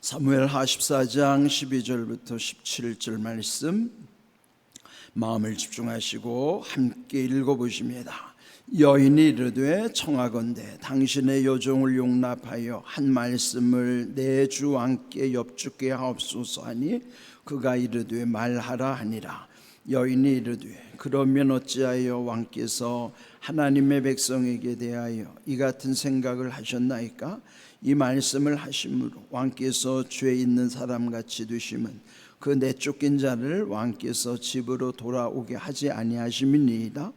사무엘 하십사장 12절부터 17절 말씀 마음을 집중하시고 함께 읽어보십니다. 여인이 이르되 청하건대 당신의 여종을 용납하여 한 말씀을 내 주 왕께 엽죽게 하옵소서 하니 그가 이르되 말하라 하니라 여인이 이르되 그러면 어찌하여 왕께서 하나님의 백성에게 대하여 이 같은 생각을 하셨나이까? 이 말씀을 하심으로 왕께서 죄 있는 사람 같이 되심은 그 내쫓긴 자를 왕께서 집으로 돌아오게 하지 아니하심이니이다.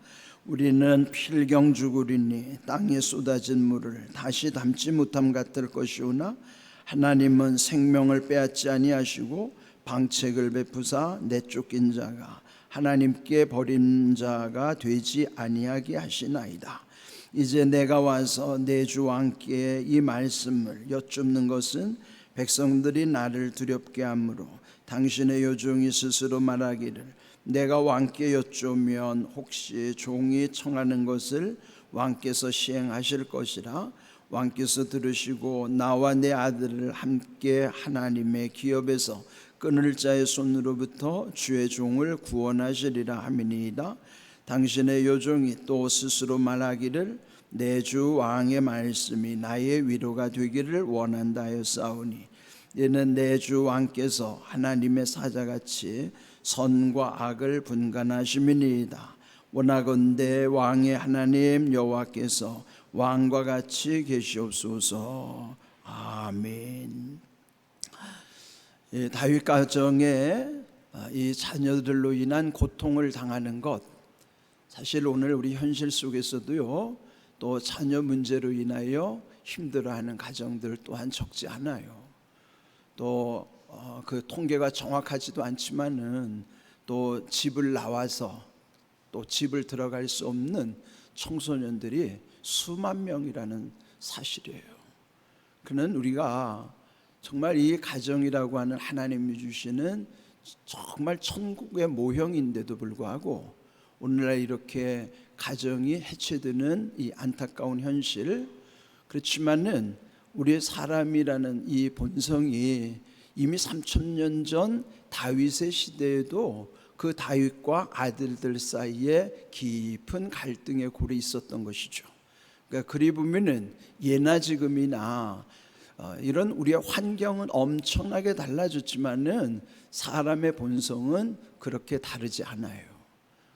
우리는 필경 죽으리니 땅에 쏟아진 물을 다시 담지 못함 같을 것이오나 하나님은 생명을 빼앗지 아니하시고 방책을 베푸사 내쫓긴 자가 하나님께 버린 자가 되지 아니하게 하시나이다. 이제 내가 와서 내 주 왕께 이 말씀을 여쭙는 것은 백성들이 나를 두렵게 하므로 당신의 요종이 스스로 말하기를 내가 왕께 여쭈면 혹시 종이 청하는 것을 왕께서 시행하실 것이라 왕께서 들으시고 나와 내 아들을 함께 하나님의 기업에서 끊을 자의 손으로부터 주의 종을 구원하시리라 함이니이다. 당신의 요종이 또 스스로 말하기를 내 주 왕의 말씀이 나의 위로가 되기를 원한다 하였사오니 이는 내 주 왕께서 하나님의 사자같이 선과 악을 분간하심이니이다. 원하건대 왕의 하나님 여호와께서 왕과 같이 계시옵소서. 아멘. 이 다윗 가정에 아, 이 자녀들로 인한 고통을 당하는 것 사실 오늘 우리 현실 속에서도요 또 자녀 문제로 인하여 힘들어하는 가정들 또한 적지 않아요. 또 그 통계가 정확하지도 않지만은 또 집을 나와서 또 집을 들어갈 수 없는 청소년들이 수만 명이라는 사실이에요. 그는 우리가 정말 이 가정이라고 하는 하나님이 주시는 정말 천국의 모형인데도 불구하고 오늘날 이렇게 가정이 해체되는 이 안타까운 현실 그렇지만은 우리의 사람이라는 이 본성이 이미 3천 년전 다윗의 시대에도 그 다윗과 아들들 사이에 깊은 갈등의 골이 있었던 것이죠. 그러니까 그리 보면은 예나 지금이나 어, 이런 우리의 환경은 엄청나게 달라졌지만은 사람의 본성은 그렇게 다르지 않아요.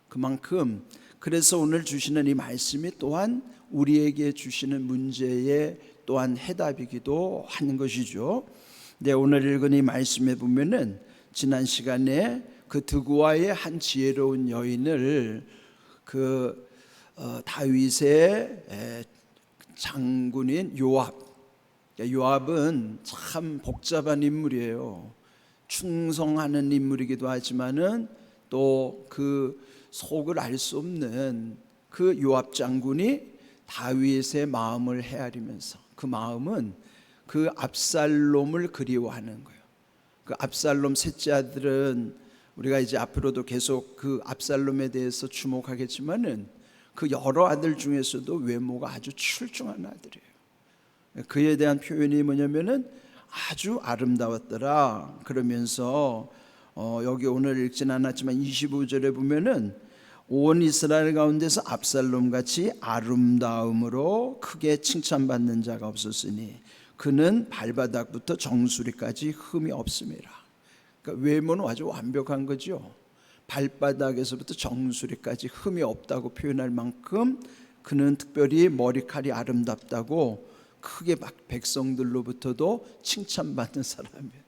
그만큼 그래서 오늘 주시는 이 말씀이 또한 우리에게 주시는 문제에 또한 해답이기도 하는 것이죠. 네, 오늘 읽은 이 말씀에 보면은 지난 시간에 그 드구와의 한 지혜로운 여인을 그 어, 다윗의 에, 장군인 요압. 요압은 참 복잡한 인물이에요. 충성하는 인물이기도 하지만은 또 그 속을 알 수 없는 그 요압 장군이 다윗의 마음을 헤아리면서 그 마음은 그 압살롬을 그리워하는 거예요. 그 압살롬 셋째 아들은 우리가 이제 앞으로도 계속 그 압살롬에 대해서 주목하겠지만은 그 여러 아들 중에서도 외모가 아주 출중한 아들이에요. 그에 대한 표현이 뭐냐면은 아주 아름다웠더라. 그러면서 어 여기 오늘 읽진 않았지만 25절에 보면은 온 이스라엘 가운데서 압살롬 같이 아름다움으로 크게 칭찬받는 자가 없었으니 그는 발바닥부터 정수리까지 흠이 없음이라. 그러니까 외모는 아주 완벽한 거죠. 발바닥에서부터 정수리까지 흠이 없다고 표현할 만큼 그는 특별히 머리칼이 아름답다고 크게 백성들로부터도 칭찬받는 사람이에요.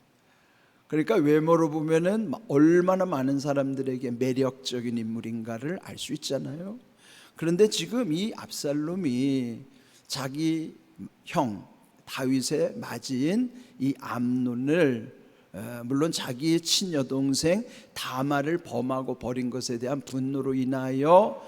그러니까 외모로 보면은 얼마나 많은 사람들에게 매력적인 인물인가를 알 수 있잖아요. 그런데 지금 이 압살롬이 자기 형 다윗의 맞이인 이 암논을 어, 물론 자기의 친여 동생 다마를 범하고 버린 것에 대한 분노로 인하여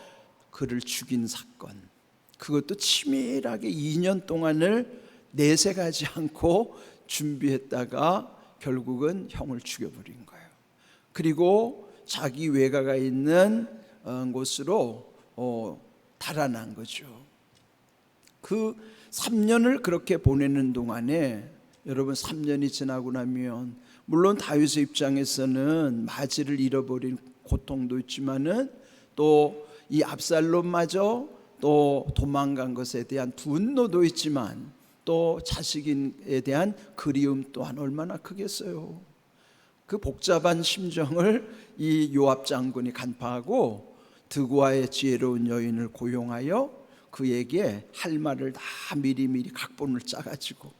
그를 죽인 사건. 그것도 치밀하게 2년 동안을 내색하지 않고 준비했다가 결국은 형을 죽여버린 거예요. 그리고 자기 외가가 있는 어, 곳으로 어, 달아난 거죠. 그 3년을 그렇게 보내는 동안에 여러분 3년이 지나고 나면 물론 다윗의 입장에서는 마지를 잃어버린 고통도 있지만은 또 이 압살롬마저 또 도망간 것에 대한 분노도 있지만 또 자식에 대한 그리움 또한 얼마나 크겠어요. 그 복잡한 심정을 이 요압 장군이 간파하고 드고아의 지혜로운 여인을 고용하여 그에게 할 말을 다 미리미리 각본을 짜가지고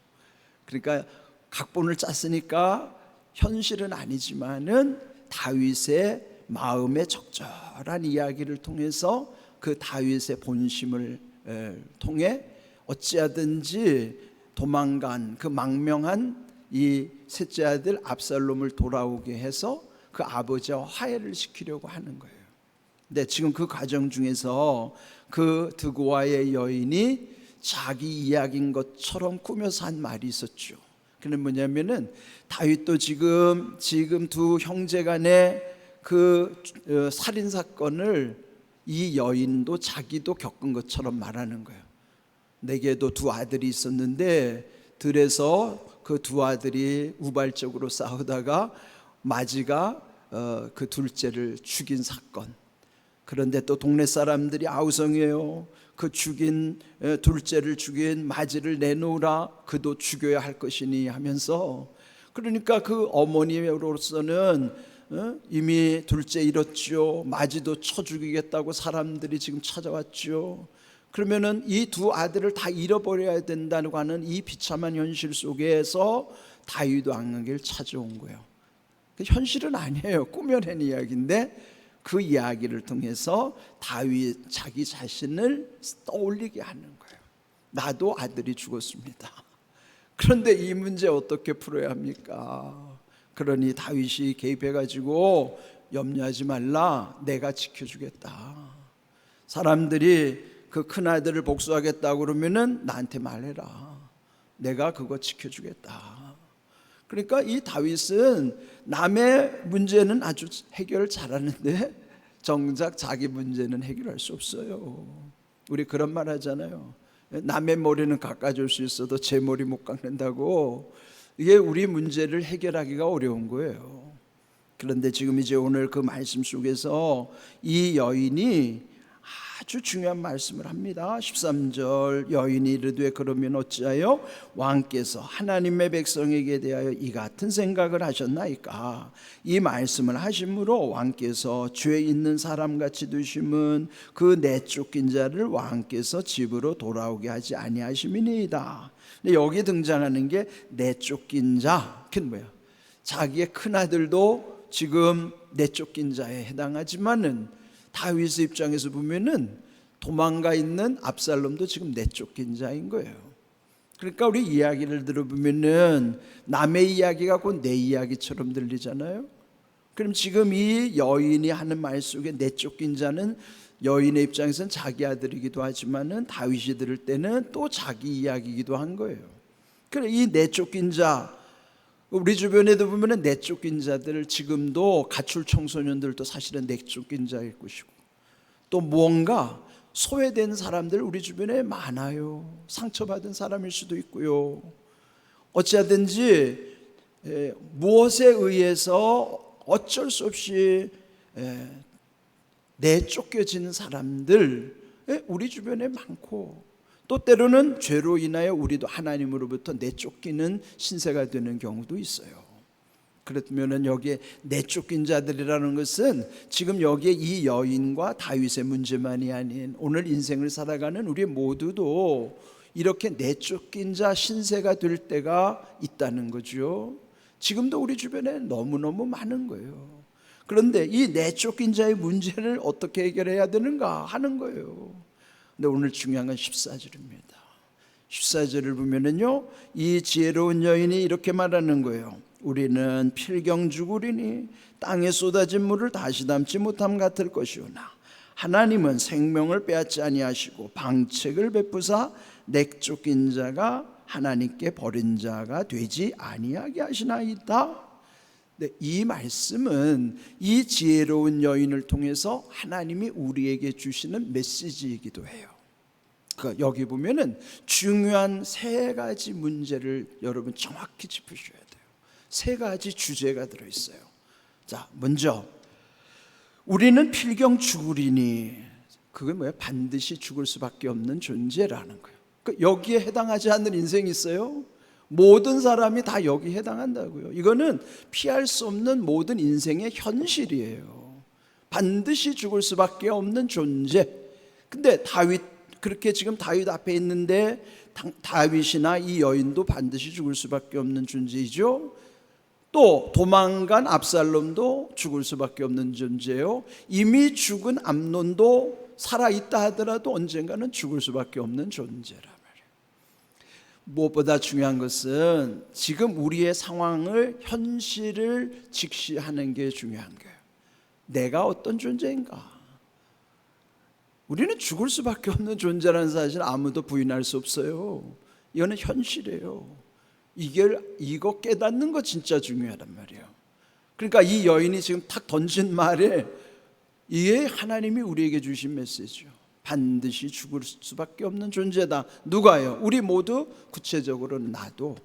그러니까 각본을 짰으니까 현실은 아니지만은 다윗의 마음의 적절한 이야기를 통해서 그 다윗의 본심을 에, 통해 어찌하든지 도망간 그 망명한 이 셋째 아들 압살롬을 돌아오게 해서 그 아버지와 화해를 시키려고 하는 거예요. 근데 지금 그 과정 중에서 그 드고아의 여인이 자기 이야기인 것처럼 꾸며서 한 말이 있었죠. 그는 뭐냐면은 다윗도 지금 지금 두 형제 간의 그 어, 살인 사건을 이 여인도 자기도 겪은 것처럼 말하는 거예요. 내게도 두 아들이 있었는데 들에서 그 두 아들이 우발적으로 싸우다가 마지가 어, 그 둘째를 죽인 사건. 그런데 또 동네 사람들이 아우성이에요. 그 죽인 에, 둘째를 죽인 마지를 내놓으라. 그도 죽여야 할 것이니 하면서 그러니까 그 어머니로서는 어? 이미 둘째 잃었죠. 마지도 쳐 죽이겠다고 사람들이 지금 찾아왔죠. 그러면은 이 두 아들을 다 잃어버려야 된다고 하는 이 비참한 현실 속에서 다윗 왕에게 찾아온 거예요. 그 현실은 아니에요. 꾸며낸 이야기인데 그 이야기를 통해서 다윗 자기 자신을 떠올리게 하는 거예요. 나도 아들이 죽었습니다. 그런데 이 문제 어떻게 풀어야 합니까? 그러니 다윗이 개입해 가지고 염려하지 말라. 내가 지켜 주겠다. 사람들이 그 큰 아들을 복수하겠다 그러면은 나한테 말해라. 내가 그거 지켜 주겠다. 그러니까 이 다윗은 남의 문제는 아주 해결 잘하는데 정작 자기 문제는 해결할 수 없어요. 우리 그런 말 하잖아요. 남의 머리는 깎아줄 수 있어도 제 머리 못 깎는다고 이게 우리 문제를 해결하기가 어려운 거예요. 그런데 지금 이제 오늘 그 말씀 속에서 이 여인이 아주 중요한 말씀을 합니다. 13절 여인이 이르되 그러면 어찌하여 왕께서 하나님의 백성에게 대하여 이 같은 생각을 하셨나이까 이 말씀을 하심으로 왕께서 죄 있는 사람 같이 두심은 그 내쫓긴 자를 왕께서 집으로 돌아오게 하지 아니하심이니이다. 근데 여기 등장하는 게 내쫓긴 자, 그게 뭐야? 자기의 큰 아들도 지금 내쫓긴 자에 해당하지만은 다윗의 입장에서 보면은 도망가 있는 압살롬도 지금 내쫓긴 자인 거예요. 그러니까 우리 이야기를 들어보면은 남의 이야기가 곧 내 이야기처럼 들리잖아요. 그럼 지금 이 여인이 하는 말 속에 내쫓긴 자는 여인의 입장에서는 자기 아들이기도 하지만은 다윗이 들을 때는 또 자기 이야기이기도 한 거예요. 그래 이 내쫓긴 자 우리 주변에도 보면은 내쫓긴 자들 지금도 가출 청소년들도 사실은 내쫓긴 자일 것이고 또 무언가 소외된 사람들 우리 주변에 많아요. 상처받은 사람일 수도 있고요. 어찌하든지 에, 무엇에 의해서 어쩔 수 없이 에, 내쫓겨진 사람들 에, 우리 주변에 많고 또 때로는 죄로 인하여 우리도 하나님으로부터 내쫓기는 신세가 되는 경우도 있어요. 그렇다면 여기에 내쫓긴 자들이라는 것은 지금 여기에 이 여인과 다윗의 문제만이 아닌 오늘 인생을 살아가는 우리 모두도 이렇게 내쫓긴 자 신세가 될 때가 있다는 거죠. 지금도 우리 주변에 너무너무 많은 거예요. 그런데 이 내쫓긴 자의 문제를 어떻게 해결해야 되는가 하는 거예요. 근데 오늘 중요한 건 14절입니다. 14절을 보면은요, 이 지혜로운 여인이 이렇게 말하는 거예요. 우리는 필경 죽으리니 땅에 쏟아진 물을 다시 담지 못함 같을 것이오나 하나님은 생명을 빼앗지 아니하시고 방책을 베푸사 내쫓긴 자가 하나님께 버린 자가 되지 아니하게 하시나이다. 네, 이 말씀은 이 지혜로운 여인을 통해서 하나님이 우리에게 주시는 메시지이기도 해요. 그 여기 보면은 중요한 세 가지 문제를 여러분 정확히 짚으셔야 돼요. 세 가지 주제가 들어 있어요. 자, 먼저 우리는 필경 죽으리니 그게 뭐야? 반드시 죽을 수밖에 없는 존재라는 거예요. 그 여기에 해당하지 않는 인생이 있어요? 모든 사람이 다 여기 해당한다고요. 이거는 피할 수 없는 모든 인생의 현실이에요. 반드시 죽을 수밖에 없는 존재. 근데 다윗 그렇게 지금 다윗 앞에 있는데 다- 다윗이나 이 여인도 반드시 죽을 수밖에 없는 존재이죠. 또 도망간 압살롬도 죽을 수밖에 없는 존재요. 이미 죽은 암논도 살아 있다 하더라도 언젠가는 죽을 수밖에 없는 존재라. 무엇보다 중요한 것은 지금 우리의 상황을 현실을 직시하는 게 중요한 거예요. 내가 어떤 존재인가? 우리는 죽을 수밖에 없는 존재라는 사실 아무도 부인할 수 없어요. 이거는 현실이에요. 이걸 이거 깨닫는 거 진짜 중요하단 말이에요. 그러니까 이 여인이 지금 탁 던진 말에 이게 하나님이 우리에게 주신 메시지요. 반드시 죽을 수밖에 없는 존재다. 누가요? 우리 모두 구체적으로는 나도.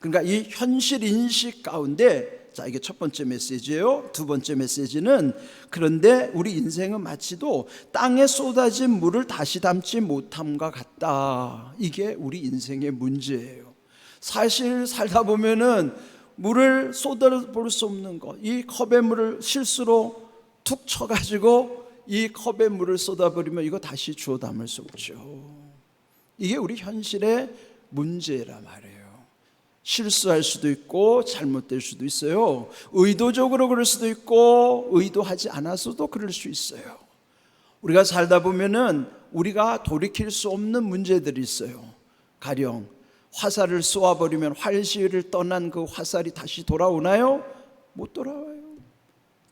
그러니까 이 현실 인식 가운데 자 이게 첫 번째 메시지예요. 두 번째 메시지는 그런데 우리 인생은 마치도 땅에 쏟아진 물을 다시 담지 못함과 같다. 이게 우리 인생의 문제예요. 사실 살다 보면은 물을 쏟아볼 수 없는 것. 이 컵에 물을 실수로 툭 쳐가지고 이 컵에 물을 쏟아버리면 이거 다시 주워 담을 수 없죠. 이게 우리 현실의 문제라 말이에요. 실수할 수도 있고 잘못될 수도 있어요. 의도적으로 그럴 수도 있고 의도하지 않아서도 그럴 수 있어요. 우리가 살다 보면은 우리가 돌이킬 수 없는 문제들이 있어요. 가령 화살을 쏘아버리면 활시를 떠난 그 화살이 다시 돌아오나요? 못 돌아와요.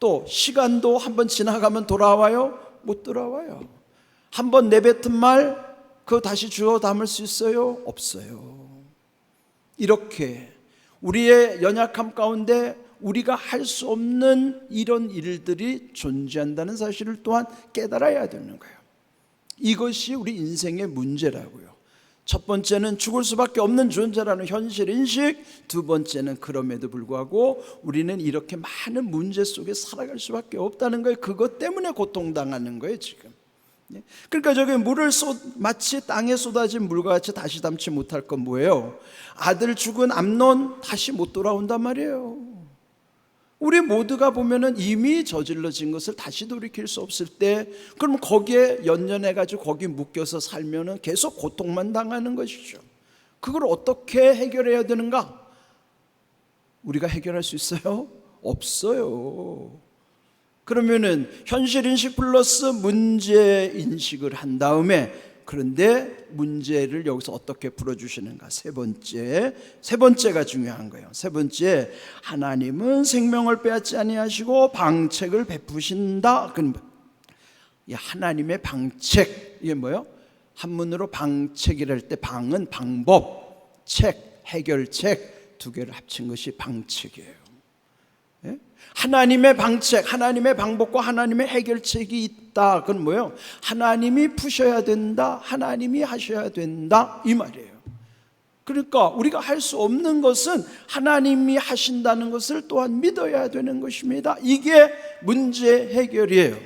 또 시간도 한 번 지나가면 돌아와요? 못 돌아와요. 한 번 내뱉은 말 그거 다시 주워 담을 수 있어요? 없어요. 이렇게 우리의 연약함 가운데 우리가 할 수 없는 이런 일들이 존재한다는 사실을 또한 깨달아야 되는 거예요. 이것이 우리 인생의 문제라고요. 첫 번째는 죽을 수밖에 없는 존재라는 현실 인식, 두 번째는 그럼에도 불구하고 우리는 이렇게 많은 문제 속에 살아갈 수밖에 없다는 거예요. 그것 때문에 고통당하는 거예요, 지금. 예? 그러니까 저기 물을 쏟 마치 땅에 쏟아진 물과 같이 다시 담지 못할 건 뭐예요? 아들 죽은 암론 다시 못 돌아온단 말이에요. 우리 모두가 보면은 이미 저질러진 것을 다시 돌이킬 수 없을 때, 그럼 거기에 연연해 가지고 거기 묶여서 살면은 계속 고통만 당하는 것이죠. 그걸 어떻게 해결해야 되는가? 우리가 해결할 수 있어요? 없어요. 그러면은 현실 인식 플러스 문제 인식을 한 다음에 그런데 문제를 여기서 어떻게 풀어주시는가? 세 번째 세 번째가 중요한 거예요. 세 번째 하나님은 생명을 빼앗지 아니하시고 방책을 베푸신다. 이 하나님의 방책. 이게 뭐요? 한문으로 방책이랄 때 방은 방법 책 해결책 두 개를 합친 것이 방책이에요. 예? 하나님의 방책, 하나님의 방법과 하나님의 해결책이 있다. 그건 뭐예요? 하나님이 푸셔야 된다. 하나님이 하셔야 된다. 이 말이에요. 그러니까 우리가 할 수 없는 것은 하나님이 하신다는 것을 또한 믿어야 되는 것입니다. 이게 문제 해결이에요.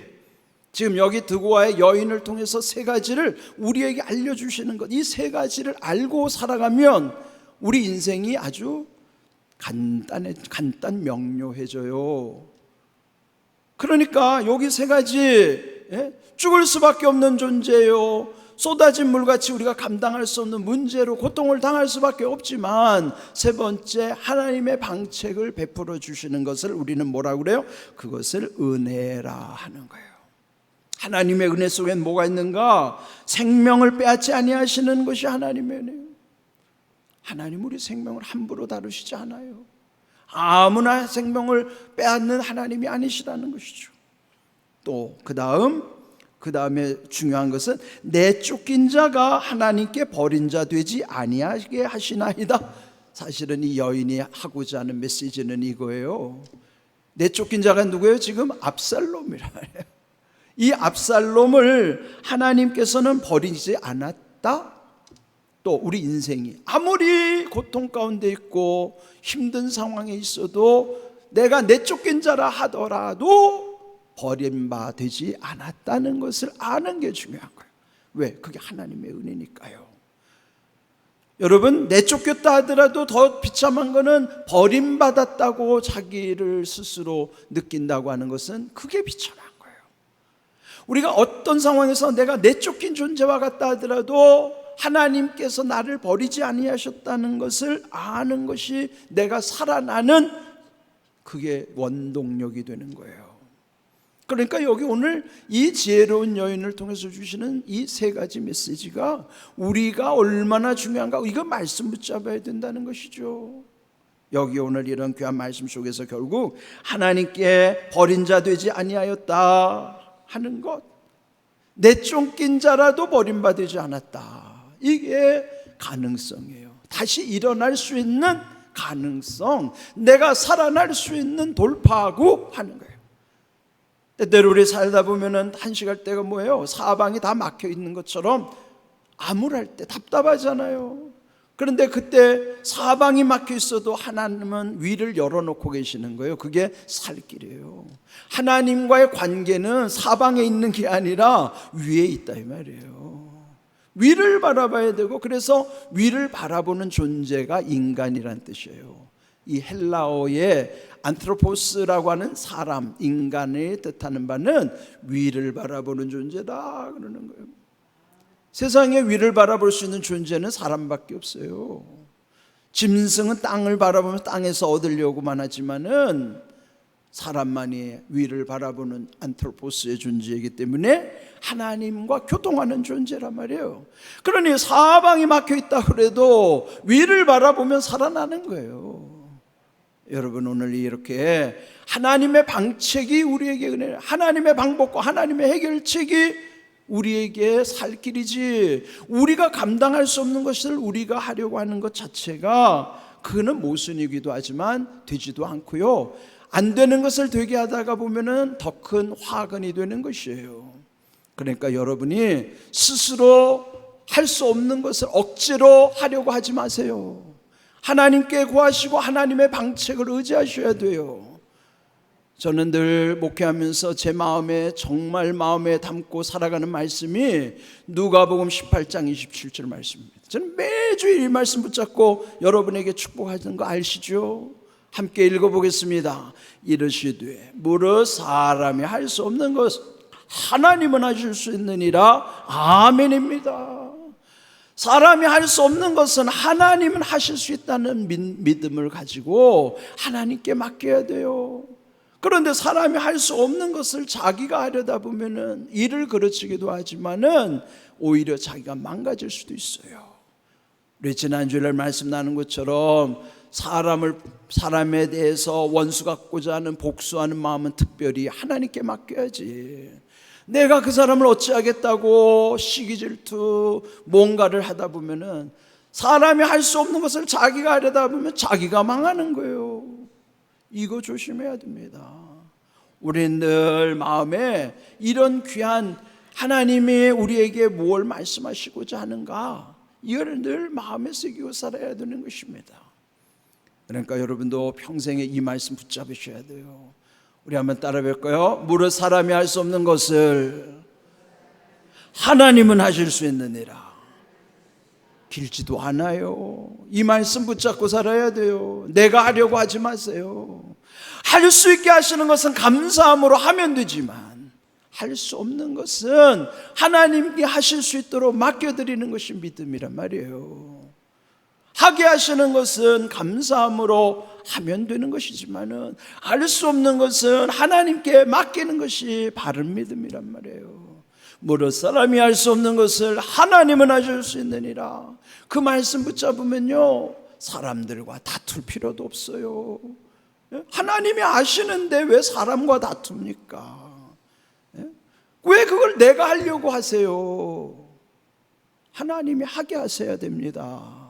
지금 여기 드고와의 여인을 통해서 세 가지를 우리에게 알려주시는 것. 이 세 가지를 알고 살아가면 우리 인생이 아주 간단해 간단 명료해져요. 그러니까 여기 세 가지 예? 죽을 수밖에 없는 존재요. 쏟아진 물같이 우리가 감당할 수 없는 문제로 고통을 당할 수밖에 없지만 세 번째 하나님의 방책을 베풀어 주시는 것을 우리는 뭐라 그래요? 그것을 은혜라 하는 거예요. 하나님의 은혜 속엔 뭐가 있는가? 생명을 빼앗지 아니하시는 것이 하나님의 은혜예요. 하나님 우리 생명을 함부로 다루시지 않아요. 아무나 생명을 빼앗는 하나님이 아니시라는 것이죠. 또 그 다음 그 다음에 중요한 것은 내 쫓긴 자가 하나님께 버린 자 되지 아니하게 하시나이다. 사실은 이 여인이 하고자 하는 메시지는 이거예요. 내 쫓긴 자가 누구예요? 지금 압살롬이라 해요. 이 압살롬을 하나님께서는 버리지 않았다. 또 우리 인생이 아무리 고통 가운데 있고 힘든 상황에 있어도 내가 내쫓긴 자라 하더라도 버림받지 않았다는 것을 아는 게 중요한 거예요. 왜? 그게 하나님의 은혜니까요. 여러분 내쫓겼다 하더라도 더 비참한 거는 버림받았다고 자기를 스스로 느낀다고 하는 것은 그게 비참한 거예요. 우리가 어떤 상황에서 내가 내쫓긴 존재와 같다 하더라도 하나님께서 나를 버리지 아니하셨다는 것을 아는 것이 내가 살아나는 그게 원동력이 되는 거예요. 그러니까 여기 오늘 이 지혜로운 여인을 통해서 주시는 이 세 가지 메시지가 우리가 얼마나 중요한가 이거 말씀 붙잡아야 된다는 것이죠. 여기 오늘 이런 귀한 말씀 속에서 결국 하나님께 버린 자 되지 아니하였다 하는 것 내 쫓긴 자라도 버림받지 않았다. 이게 가능성이에요. 다시 일어날 수 있는 가능성, 내가 살아날 수 있는 돌파구 하는 거예요. 때때로 우리 살다 보면은 한식할 때가 뭐예요? 사방이 다 막혀 있는 것처럼 암울할 때 답답하잖아요. 그런데 그때 사방이 막혀 있어도 하나님은 위를 열어놓고 계시는 거예요. 그게 살 길이에요. 하나님과의 관계는 사방에 있는 게 아니라 위에 있다 이 말이에요. 위를 바라봐야 되고 그래서 위를 바라보는 존재가 인간이란 뜻이에요. 이 헬라어의 안트로포스라고 하는 사람, 인간을 뜻하는 바는 위를 바라보는 존재다 그러는 거예요. 세상에 위를 바라볼 수 있는 존재는 사람밖에 없어요. 짐승은 땅을 바라보면 땅에서 얻으려고만 하지만은 사람만이 위를 바라보는 안트로포스의 존재이기 때문에 하나님과 교통하는 존재란 말이에요. 그러니 사방이 막혀 있다 그래도 위를 바라보면 살아나는 거예요. 여러분 오늘 이렇게 하나님의 방책이 우리에게 은혜, 하나님의 방법과 하나님의 해결책이 우리에게 살 길이지 우리가 감당할 수 없는 것을 우리가 하려고 하는 것 자체가 그는 모순이기도 하지만 되지도 않고요. 안 되는 것을 되게 하다가 보면은 더 큰 화근이 되는 것이에요. 그러니까 여러분이 스스로 할 수 없는 것을 억지로 하려고 하지 마세요. 하나님께 구하시고 하나님의 방책을 의지하셔야 돼요. 저는 늘 목회하면서 제 마음에 정말 마음에 담고 살아가는 말씀이 누가복음 18장 27절 말씀입니다. 저는 매주 이 말씀 붙잡고 여러분에게 축복하는 거 아시죠? 함께 읽어보겠습니다. 이르시되 무릇 사람이 할 수 없는 것 하나님은 하실 수 있느니라 아멘입니다. 사람이 할 수 없는 것은 하나님은 하실 수 있다는 믿음을 가지고 하나님께 맡겨야 돼요. 그런데 사람이 할 수 없는 것을 자기가 하려다 보면은 일을 그르치기도 하지만은 오히려 자기가 망가질 수도 있어요. 우리 지난주에 말씀 나눈 것처럼 사람을 사람에 대해서 원수 갖고자 하는 복수하는 마음은 특별히 하나님께 맡겨야지. 내가 그 사람을 어찌하겠다고 시기 질투 뭔가를 하다 보면은 사람이 할 수 없는 것을 자기가 하려다 보면 자기가 망하는 거예요. 이거 조심해야 됩니다. 우리는 늘 마음에 이런 귀한 하나님이 우리에게 뭘 말씀하시고자 하는가 이걸 늘 마음에 새기고 살아야 되는 것입니다. 그러니까 여러분도 평생에 이 말씀 붙잡으셔야 돼요. 우리 한번 따라 볼까요? 무릇 사람이 할 수 없는 것을 하나님은 하실 수 있느니라. 길지도 않아요. 이 말씀 붙잡고 살아야 돼요. 내가 하려고 하지 마세요. 할 수 있게 하시는 것은 감사함으로 하면 되지만 할 수 없는 것은 하나님께 하실 수 있도록 맡겨드리는 것이 믿음이란 말이에요. 하게 하시는 것은 감사함으로 하면 되는 것이지만은 알 수 없는 것은 하나님께 맡기는 것이 바른 믿음이란 말이에요. 무릇 사람이 할수 없는 것을 하나님은 하실 수 있느니라. 그 말씀 붙잡으면요. 사람들과 다툴 필요도 없어요. 예? 하나님이 아시는데 왜 사람과 다툽니까? 예? 왜 그걸 내가 하려고 하세요? 하나님이 하게 하셔야 됩니다.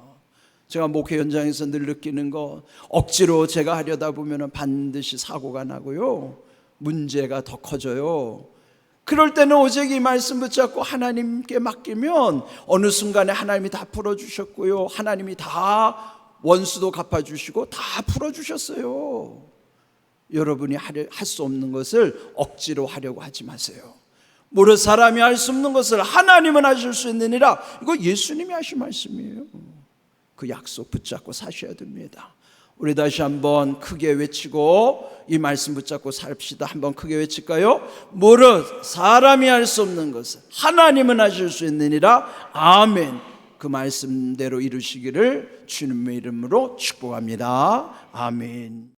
제가 목회 현장에서 늘 느끼는 거 억지로 제가 하려다 보면 반드시 사고가 나고요. 문제가 더 커져요. 그럴 때는 오직 이 말씀 붙잡고 하나님께 맡기면 어느 순간에 하나님이 다 풀어주셨고요. 하나님이 다 원수도 갚아주시고 다 풀어주셨어요. 여러분이 할 수 없는 것을 억지로 하려고 하지 마세요. 모르 사람이 할 수 없는 것을 하나님은 하실 수 있느니라. 이거 예수님이 하신 말씀이에요. 그 약속 붙잡고 사셔야 됩니다. 우리 다시 한번 크게 외치고 이 말씀 붙잡고 삽시다. 한번 크게 외칠까요? 모르 사람이 할 수 없는 것을 하나님은 하실 수 있느니라. 아멘. 그 말씀대로 이루시기를 주님의 이름으로 축복합니다. 아멘.